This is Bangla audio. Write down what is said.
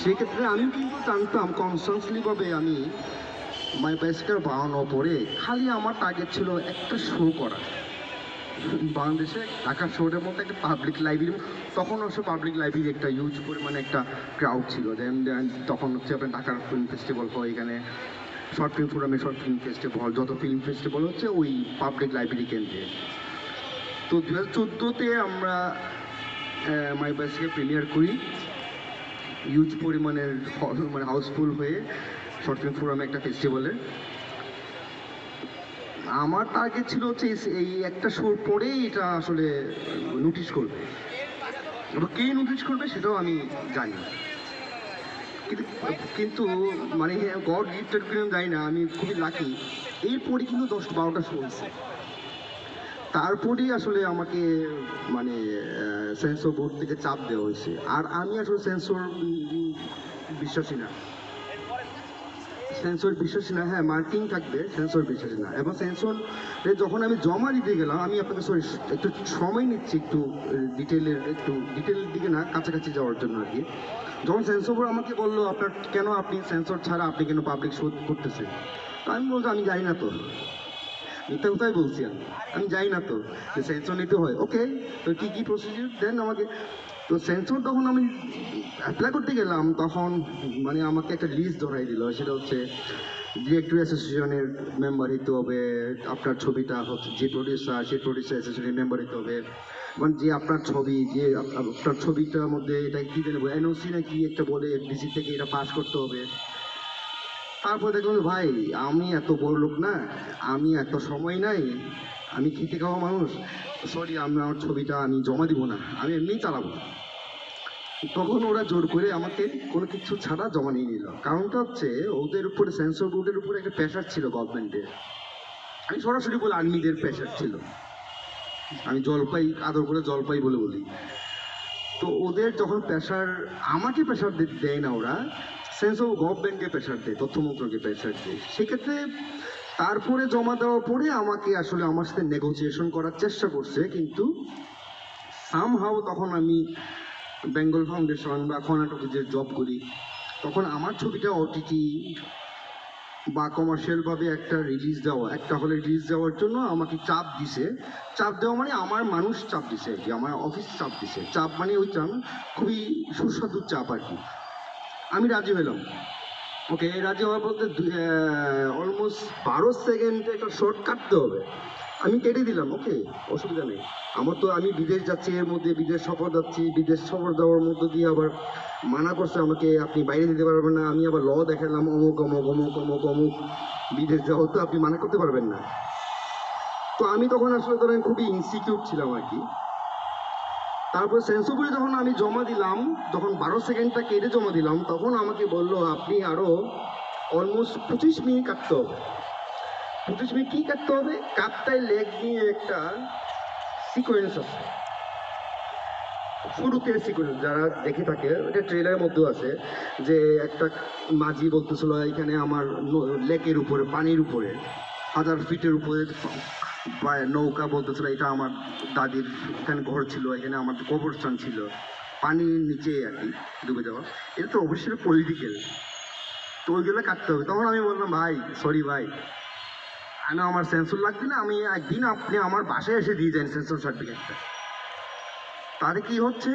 সেক্ষেত্রে আমি কিন্তু জানতাম কনস্টান্টলিভাবে আমি মাই বাইসাইকেল বানানোর পরে খালি আমার টার্গেট ছিল একটা শো করা। বাংলাদেশে ঢাকার শহরের মধ্যে একটা পাবলিক লাইব্রেরি তখন অবশ্য পাবলিক লাইব্রেরি একটা ইউজ পরিমাণে একটা ক্রাউড ছিল। দেন তখন হচ্ছে আপনার ঢাকার ফিল্ম ফেস্টিভ্যাল হয়, এখানে শর্ট ফিল্ম ফোরামে শর্ট ফিল্ম ফেস্টিভ্যাল যত ফিল্ম ফেস্টিভ্যাল হচ্ছে ওই পাবলিক লাইব্রেরি কেন্দ্রে। তো দু হাজার চোদ্দোতে আমরা মাই বাইসকে প্রিমিয়ার করি। হিউজ পরিমাণের মানে হাউসফুল হয়ে শর্ট ফিল্ম ফোরামে একটা ফেস্টিভ্যালে আমার টার্গেট ছিল হচ্ছে এই- একটা শোর পরেই এটা আসলে নোটিশ করবে। এবার কে নোটিশ করবে সেটাও আমি জানি কিন্তু কিন্তু মানে গড গিফটেড কিনা জানি না, আমি খুবই লাকি এরপরে কিন্তু দশ বারোটা শো হয়েছে। তারপরেই আসলে আমাকে মানে সেন্সর বোর্ড থেকে চাপ দেওয়া হয়েছে। আর আমি আসলে সেন্সর বিশ্বাসী না। সেন্সর বিশ্বাসী না হ্যাঁ মার্কিং থাকবে সেন্সর বিশ্বাসী না। এবং সেন্সর যখন আমি জমা দিতে গেলাম, আমি আপনাকে সরি একটু সময় নিচ্ছি একটু ডিটেলের একটু ডিটেলের দিকে না, কাছাকাছি যাওয়ার জন্য আর কি। যখন সেন্সর আমাকে বলল, আপনার কেন আপনি সেন্সর ছাড়া আপনি কেন পাবলিক শো করতেছেন? আমি বলছি, আমি জানি না তো। মিথ্যা কথাই বলছি আমি। আমি যাই না তো, যে সেন্সর নিতে হয়। ওকে তো কী কী প্রসিডিউর দেন আমাকে, তো সেন্সর তখন আমি অ্যাপ্লাই করতে গেলাম, তখন মানে আমাকে একটা লিস্ট ধরাই দিল। সেটা হচ্ছে ডিরেক্টর অ্যাসোসিয়েশনের মেম্বার হইতে হবে, আপনার ছবিটা হচ্ছে যে প্রডিউসার সেই প্রডিউসার অ্যাসোসিয়েশনের মেম্বার হইতে হবে। মানে যে আপনার ছবি, যে আপনার ছবিটার মধ্যে এটা কী জানব এনওসি না কি একটা বলে এফডিসি থেকে এটা পাস করতে হবে। তারপর দেখলাম, ভাই, আমি এত বড় লোক না, আমি এত সময় নাই, আমি খেতে খাওয়া মানুষ সরি আমি আমার ছবিটা আমি জমা দিব না, আমি এমনিই চালাবো। তখন ওরা জোর করে আমাকে কোনো কিছু ছাড়া জমা নিয়ে নিল। কারণটা হচ্ছে, ওদের উপরে সেন্সর বোর্ডের উপরে একটা প্রেশার ছিল গভর্নমেন্টের আমি সরাসরি বলে আর্মিদের প্রেশার ছিল। আমি জলপাই, আদর করে জলপাই বলে বলি। তো ওদের যখন প্রেশার আমাকে প্রেশার দেয় না ওরা সেন্স অফ গভর্নমেন্টকে প্রেশার দেয় তথ্য মন্ত্রকে প্রেশার দেয়। সেক্ষেত্রে তারপরে জমা দেওয়ার পরে আমাকে আসলে আমার সাথে নেগোসিয়েশন করার চেষ্টা করছে, কিন্তু সামহাও তখন আমি বেঙ্গল ফাউন্ডেশন বা কর্ণাটকে যে জব করি, তখন আমার ছবিটা ওটিটি বা কমার্শিয়ালভাবে একটা রিলিজ দেওয়া, একটা হলে রিলিজ দেওয়ার জন্য আমাকে চাপ দিছে। চাপ দেওয়া মানে আমার মানুষ চাপ দিছে আর কি, আমার অফিস চাপ দিছে। চাপ মানে ওই চাপ খুবই সুস্বাদু চাপ আর কি। আমি রাজি হলাম। ওকে রাজি হওয়ার বলতে অলমোস্ট বারো সেকেন্ডে একটা শর্ট কাটতে হবে। আমি কেটে দিলাম, ওকে, অসুবিধা নেই। আমার তো আমি বিদেশ যাচ্ছি, এর মধ্যে বিদেশ সফর যাচ্ছি, বিদেশ সফর যাওয়ার মধ্য দিয়ে আবার মানা করছে আমাকে, আপনি বাইরে দিতে পারবেন না, আমি আবার ল দেখালাম, অমুক অমুক অমুক অমুক অমুক, বিদেশ যাওয়া তো আপনি মানা করতে পারবেন না। তো আমি তখন আসলে ধরেন খুবই ইনসিকিউর ছিলাম আর কি। তারপর সেন্সোপুরে যখন আমি জমা দিলাম, যখন বারো সেকেন্ডটা কেটে জমা দিলাম, তখন আমাকে বলল, আপনি আরও অলমোস্ট পঁচিশ মিনিট কাটতে হবে। পঁচিশ মিনিট কী কাটতে হবে? কাপটায় লেগ নিয়ে একটা সিকোয়েন্স আছে। শুরুতে সিকোয়েন্স যারা দেখে থাকে এটা ট্রেলারের মধ্যেও আছে, যে একটা মাঝি বলতেছিল, এখানে আমার লেকের উপরে, পানির উপরে, হাজার ফিটের উপরে নৌকা বলতেছিল, এটা আমার দাদির এখানে ঘর ছিল, এখানে আমার কবরস্থান ছিল। পানির নিচে আর কি ডুবে যাওয়া। এটা তো অবশ্যই পলিটিক্যাল তো ওইগুলো কাটতে হবে। তখন আমি বললাম, ভাই সরি ভাই আমি আমার সেন্সর লাগবে না? আমি একদিন আপনি আমার বাসায় এসে দিয়ে যান সেন্সর সার্টিফিকেটটা তাহলে কি হচ্ছে?